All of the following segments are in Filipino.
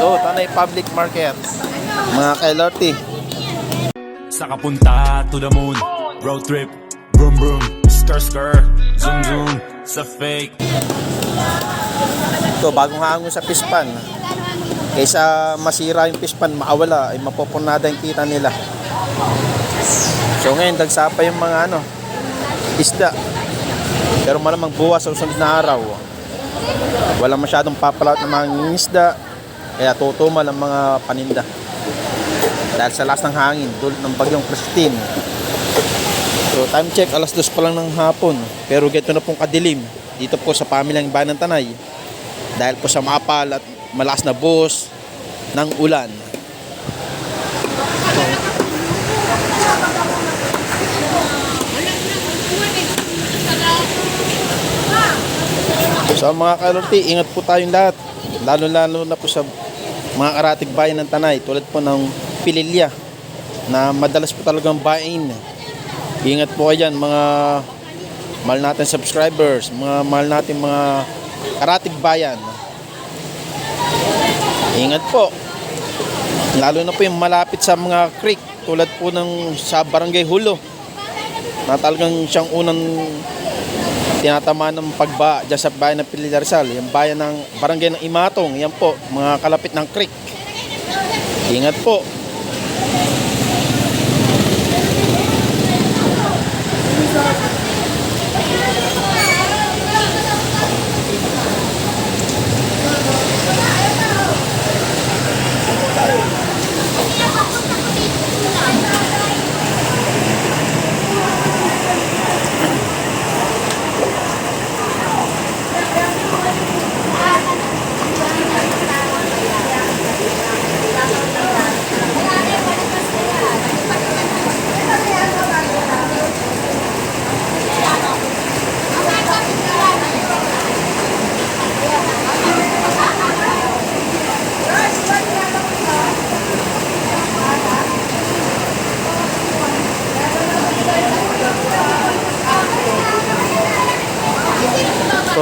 So, Tanay Public Market. Mga kay Sa kapunta to the moon Road trip Vroom vroom Skr skr Zoom zoom Sa fake Ito, bagong hango sa pispan. Kaysa masira yung pispan, makawala, ay mapupunada yung kita nila. So ngayon, dagsapa yung mga ano, isda. Pero malamang buwas sa susunod na araw. Wala masyadong papalaot ng mga isda. Kaya tutumal ang mga paninda. Dahil sa lakas ng hangin, dulot ng bagyong Christine. So time check, alas dos pa lang ng hapon. Pero ganito na pong kadilim. Dito po sa pamilyang Bayan ng Tanay. Dahil po sa mapal at malakas na buhos ng ulan. So mga kalorti, ingat po tayong lahat. Lalo-lalo na po sa mga karatig bayan ng Tanay tulad po ng Pililya na madalas po talagang bain. Ingat po kayo mga mahal natin subscribers, mga mahal natin mga karatig bayan. Ingat po. Lalo na po yung malapit sa mga creek tulad po ng sa Barangay Hulo na talagang siyang unang tinatamaan ng pagba dyan sa bayan ng Pilila. Yung bayan ng barangay ng Imatong, yan po, mga kalapit ng creek. Ingat po.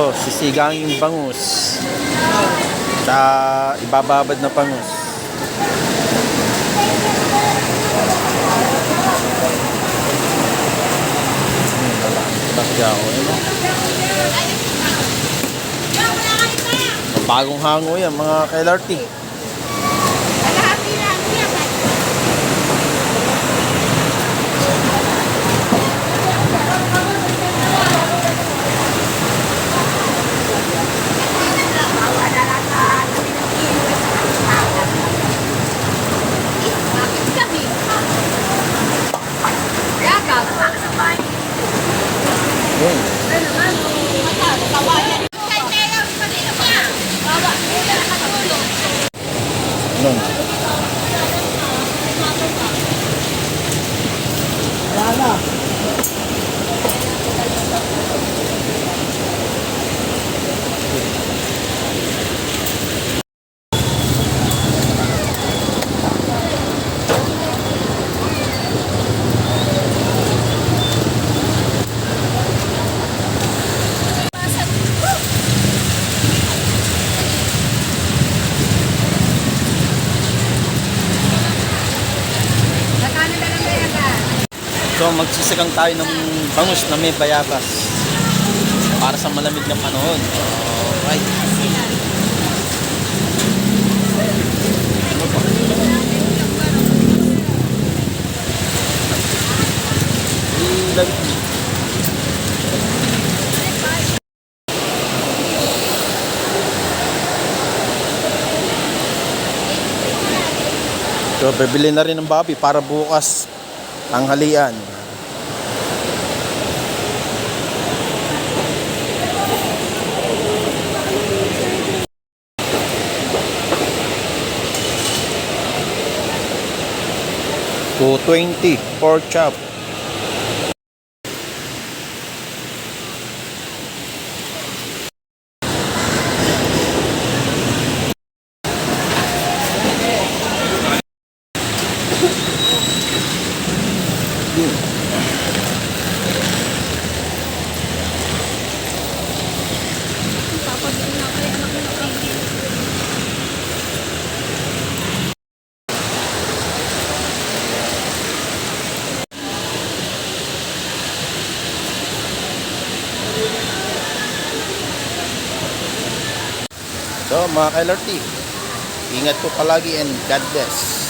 Ito, sisigang yung bangus. Sa ibababad na ako yun. Bagong hango yan, mga KLRT. Yun. Nun. So magsisigang tayo ng bangus na may bayabas para sa malamig na panahon. Alright. So, bibili na rin ng babi para bukas tanghalian. Two twenty pork chop. yun. So mga ka-LRT, ingat po palagi and God bless.